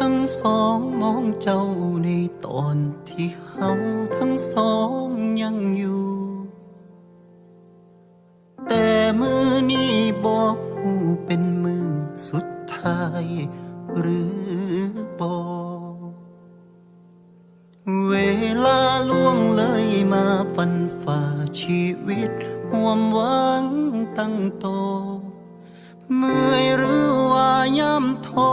ทั้งสองมองเจ้าในตอนที่เฮาทั้งสองยังอยู่ แต่มือนี้บอกหูเป็นมือสุดท้าย หรือบอกเวลาล่วงเลยมาฟันฝ่าชีวิตห่วมหวังตั้งโตเมื่อยหรือว่าย่ำโทอ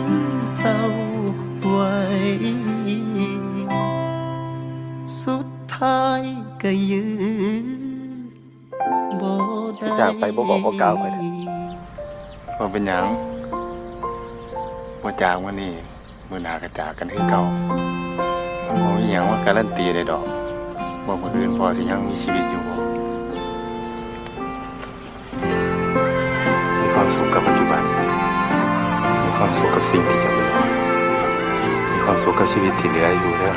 ายก็ยื้อบ่ได้จากไปบ่บอกบ่กล่าวไปเถอะว่าเป็นหยังว่าจากวันนี้มือหนากระจากกันคือเก่ามันบ่มีหยังว่าการันตีได้ดอกว่าคนอื่นพอสิยังมีชีวิตอยู่บ่มีความสุขกับปัจจุบัน มีความสุขกับสิ่งที่จะเป็นมีความสุขกับชีวิตที่เหลืออยู่เด้อ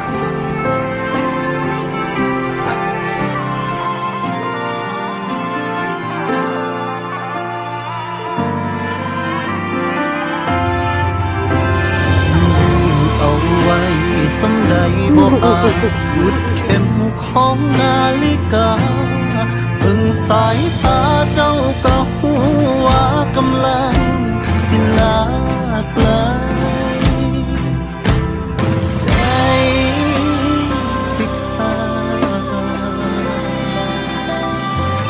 สำใดบ่อาจหยุดเข็มของนาฬิกาเบิ่งสายตาเจ้าก็หูว่ากำลังสิลาไกลใจสิขาด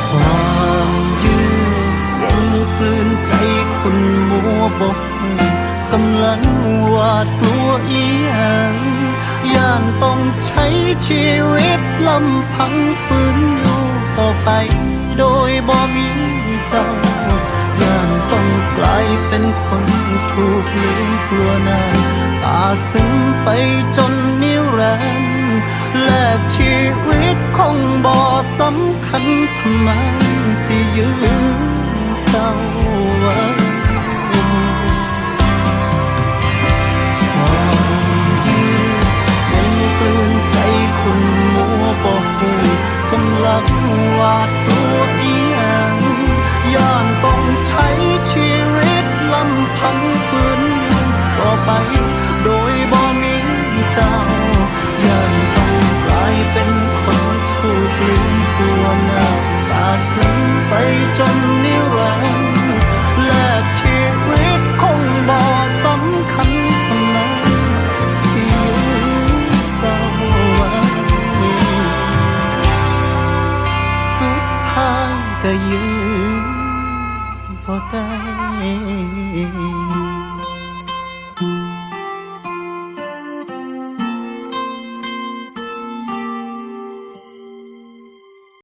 ความยืดเย็นกลืนใจคนมัวบกกำลังหวาดกลัวอีหยัง ช้ชีวิตลำพังฝืนอยู่ต่อไป โดยบ่มีเจ้าย่านต้องกลายเป็นคนถูกลืมกลัวน้าตาซึ้งไปจนนิรันดร์แลกชีวิตคงบ่สำคัญทำไมสิยืน ไ